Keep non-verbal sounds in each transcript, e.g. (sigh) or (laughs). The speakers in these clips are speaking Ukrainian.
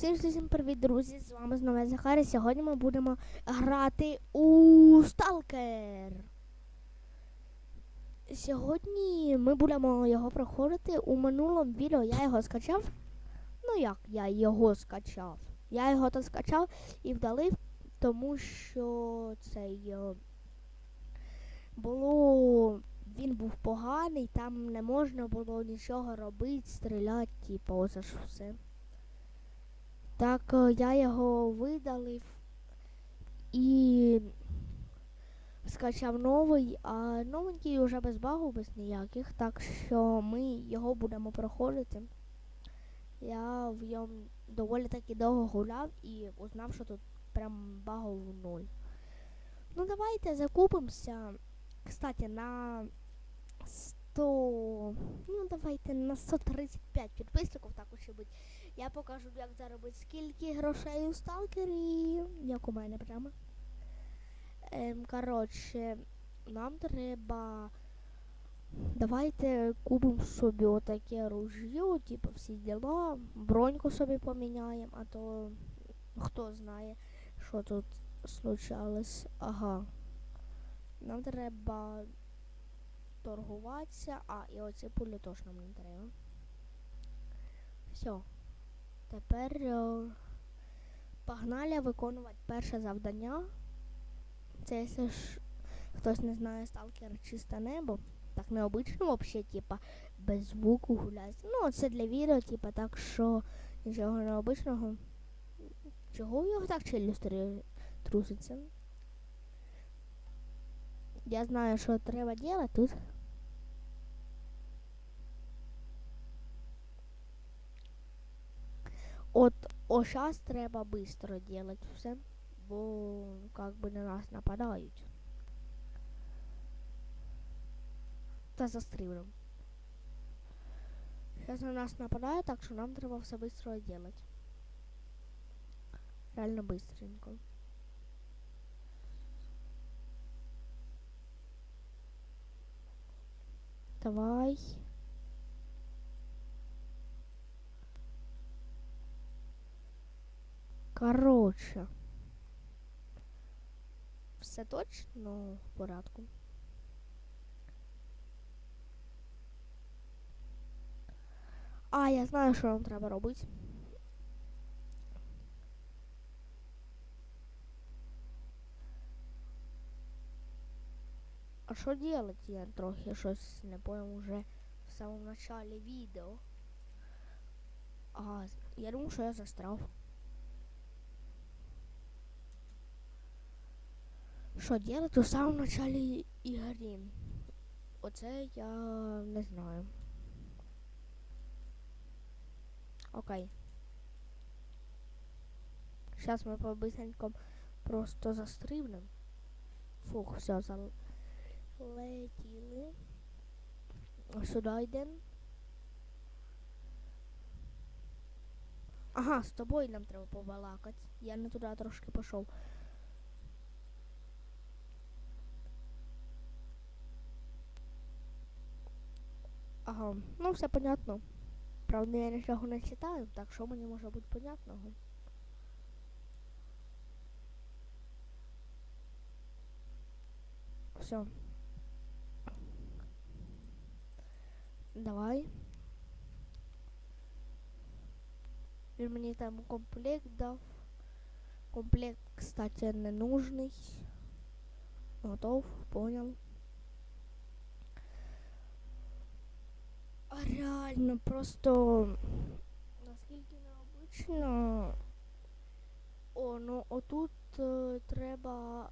Всім всім привіт, друзі! З вами знову я Захарі. Сьогодні ми будемо грати у Сталкер. Сьогодні ми будемо його проходити. У минулому відео я його скачав. Ну як я його скачав? Я його то скачав і вдалив, тому що цей е, було. Він був поганий, там не можна було нічого робити, стріляти, типу, оце ж все. Так е, я його видалив і скачав новий, а новенький вже без багу, без ніяких, так що ми його будемо проходити. Я в ньому доволі таки довго гуляв і узнав, що тут прям багов ноль. Ну давайте закупимося. Кстати, на 100... Ну давайте на 135 підписників так уж і бути. Я покажу, як заробити скільки грошей у сталкері, як у мене прямо. Ем, коротше, нам треба. Давайте купимо собі отаке ружье, типу всі діла, броньку собі поміняємо, а то хто знає, що тут случалось. Ага. Нам треба торгуватися. А, і оці пулі теж нам не треба. Все. Тепер е, погнали виконувати перше завдання. Це якщо ж хтось не знає сталкер чисте небо. Так необично взагалі, типа, без звуку гуляти. Ну, це для відео, типа, так що нічого необичного. Чого його так челюсть тр- труситься? Я знаю, що треба робити тут. От о сейчас треба быстро делать все, бо как бы на нас нападають. Та застрілим. Сейчас на нас нападають, так що нам треба все быстро делать. Реально быстренько. Давай. Коротше. Все точно в порядку. А, я знаю, що нам треба робити. А що делать? Я трохи щось не понял уже в самому начале відео. А, я думаю, що я застряв. Що делать у самому началі ігри? Оце я не знаю. Окей. Сейчас ми по просто застрибнем. Фух, все, залетіли. Сюди йдемо. Ага, з тобою нам треба побалакати. Я не туди трошки пішов. Ага, ну все понятно. Правда, я нічого не читаю, так що мені може бути понятного. Все. Давай. Він мені там комплект дав. Комплект, кстати, не нужний. Готов, понял. Реально просто наскільки необично. О, ну отут е, треба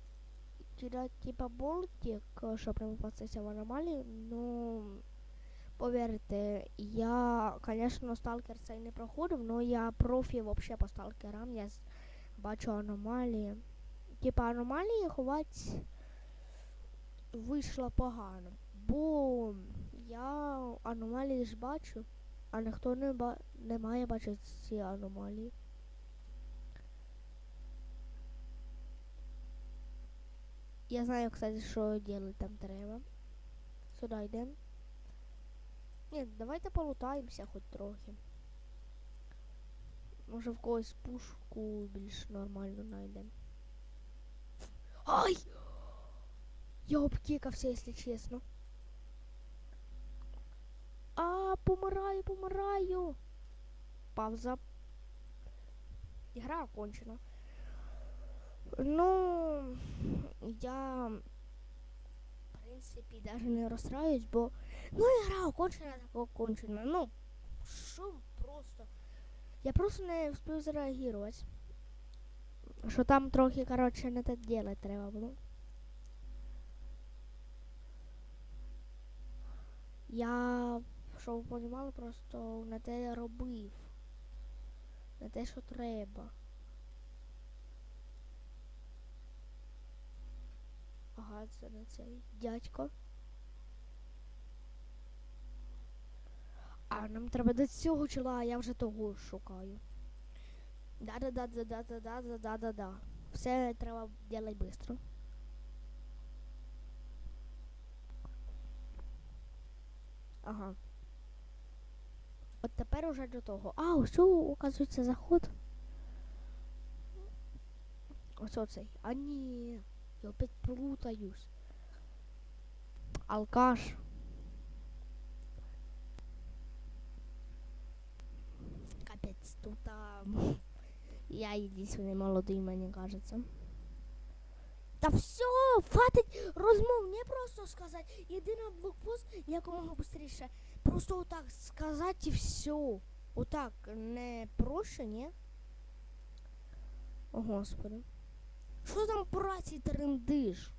кидати типа болтик, е, щоб не попастися в аномалію. Ну повірте, я, звісно, сталкер цей не проходив, але я профі вообще по сталкерам, я бачу аномалії. Типа аномалії ховати вийшло погано. Бо я аномалії ж бачу, а ніхто не, ба не має бачити ці аномалії. Я знаю, кстати, що робити там треба. Сюди йдемо. Ні, давайте полутаємося хоч трохи. Може в когось пушку більш нормально знайдемо. Ай! Я обкікався, якщо чесно. А, помираю, помираю. Пауза. Ігра окончена. Ну, я, в принципі, даже не розстраюсь, бо ну, ігра окончена, так окончена. Ну, що просто. Я просто не встиг зреагувати. Що там трохи, коротше, не те делать треба було. Я, щоб ви розуміли, просто не те робив. Не те, що треба. Ага, це не цей дядько. А нам треба до цього чола, а я вже того шукаю. Да-да-да-да-да-да-да-да-да-да. Все треба делать быстро. Ага. От тепер уже до того. А, ось, оказується, заход. Ось оцей. А ні. Я опять плутаюсь. Алкаш. Капець, тут а... (laughs) я єдиний молодий, мені кажеться. Та все, хватить розмов, не просто сказати. Іди на блокпост якомога швидше. Просто отак сказати і все. Отак, не проще, ні? О, Господи. Що там по рації трендиш?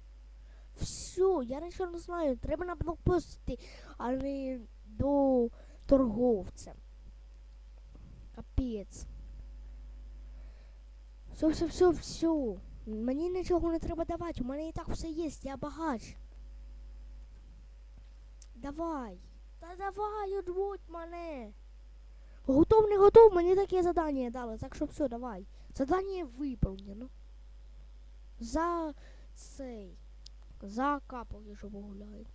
Все, я нічого не знаю. Треба на блокпост йти, а не до торговця. Капець. Все, все, все, все. Мені нічого не треба давати. У мене і так все є, я багач. Давай. Та давай, одводь мене. Готов, не готов, мені таке задання дали, так що все, давай. Задання виповнено. За цей. За капок, якщо погуляю.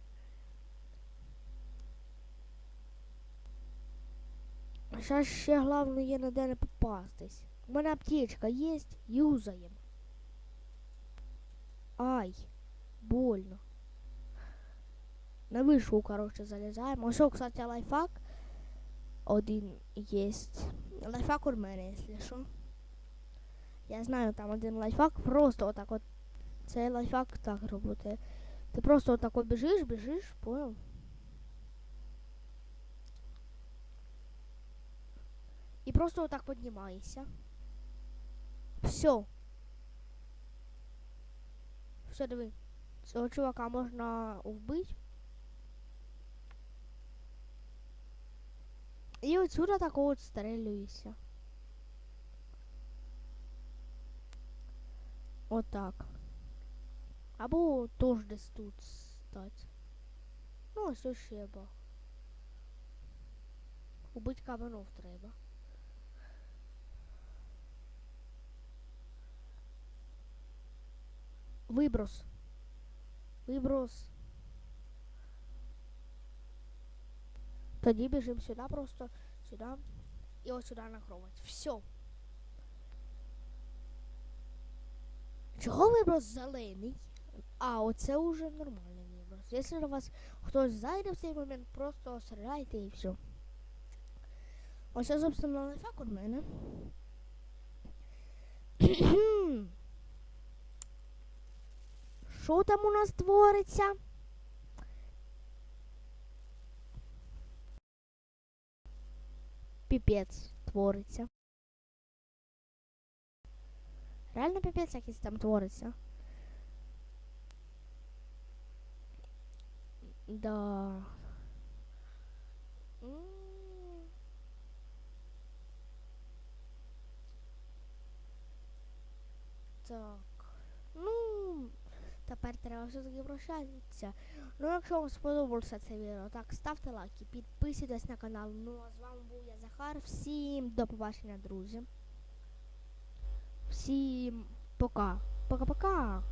Зараз ще головне є ніде не попастись. У мене аптечка є, юзаємо. Ай, больно. На вишку, короче, залізаємо. Ось, кстати, лайфхак. Один є. Лайфхак у мене, якщо що. Я знаю, там один лайфхак, просто отак от. Цей лайфхак так робити. Ти просто отак от біжиш, біжиш, понял? І просто отак піднімаєшся. Все. Все, диви. Цього чувака можна вбити. І отсюда так от стрелюєшся. Отак. Або теж десь тут стать. Ну, ось ще бах. Убить кабанов треба. Виброс. Виброс. Тоді біжимо сюди просто, сюди і ось сюди на кровать. Все. Чого виброс зелений? А, оце уже нормальний виброс. Якщо на вас хтось зайде в цей момент, просто стріляйте і все. Ось це, собственно, лайфхак у мене. Що там у нас твориться? Піпець твориться. Реально піпець якийсь там твориться. Да. Так. Тепер треба все-таки прощатися. Ну, якщо вам сподобалося це відео, так, ставте лайки, підписуйтесь на канал. Ну, а з вами був я Захар. Всім до побачення, друзі. Всім пока. Пока-пока.